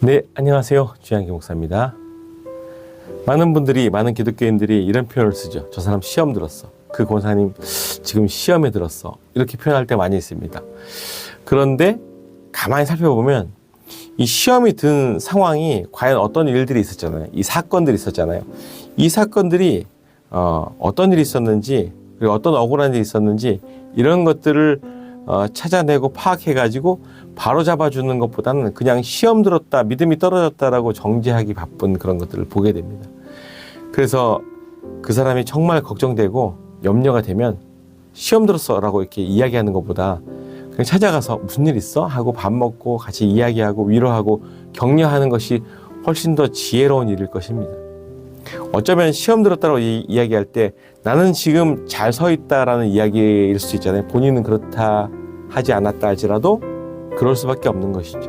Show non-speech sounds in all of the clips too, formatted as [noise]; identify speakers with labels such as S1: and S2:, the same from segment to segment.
S1: 네, 안녕하세요. 주양기 목사입니다. 많은 분들이, 많은 기독교인들이 이런 표현을 쓰죠. 저 사람 시험 들었어. 그 권사님 지금 시험에 들었어. 이렇게 표현할 때 많이 있습니다. 그런데 가만히 살펴보면 이 시험이 든 상황이 과연 어떤 일들이 있었잖아요. 이 사건들이 있었잖아요. 이 사건들이 어, 어떤 일이 있었는지 그리고 어떤 억울한 일이 있었는지 이런 것들을 어, 찾아내고 파악해가지고 바로 잡아주는 것보다는 그냥 시험 들었다, 믿음이 떨어졌다라고 정죄하기 바쁜 그런 것들을 보게 됩니다. 그래서 그 사람이 정말 걱정되고 염려가 되면 시험 들었어라고 이렇게 이야기하는 것보다 그냥 찾아가서 무슨 일 있어? 하고 밥 먹고 같이 이야기하고 위로하고 격려하는 것이 훨씬 더 지혜로운 일일 것입니다. 어쩌면 시험 들었다고 이, 이야기할 때 나는 지금 잘 서 있다라는 이야기일 수 있잖아요. 본인은 그렇다 하지 않았다 할지라도 그럴 수밖에 없는 것이죠.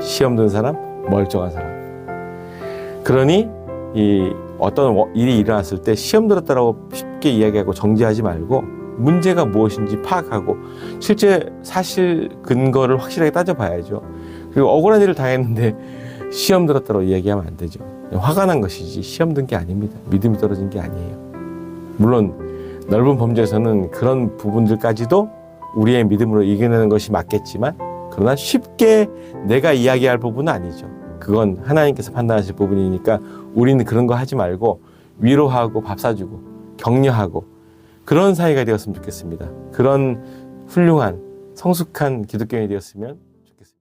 S1: 시험 든 사람, 멀쩡한 사람. 그러니 이 어떤 워- 일이 일어났을 때 시험 들었다라고 쉽게 이야기하고 정지하지 말고 문제가 무엇인지 파악하고 실제 사실 근거를 확실하게 따져봐야죠. 그리고 억울한 일을 당했는데 [laughs] 시험 들었다고 이야기하면 안 되죠. 화가 난 것이지 시험 든 게 아닙니다. 믿음이 떨어진 게 아니에요. 물론 넓은 범죄에서는 그런 부분들까지도 우리의 믿음으로 이겨내는 것이 맞겠지만 그러나 쉽게 내가 이야기할 부분은 아니죠. 그건 하나님께서 판단하실 부분이니까 우리는 그런 거 하지 말고 위로하고 밥 사주고 격려하고 그런 사이가 되었으면 좋겠습니다. 그런 훌륭한 성숙한 기독교인이 되었으면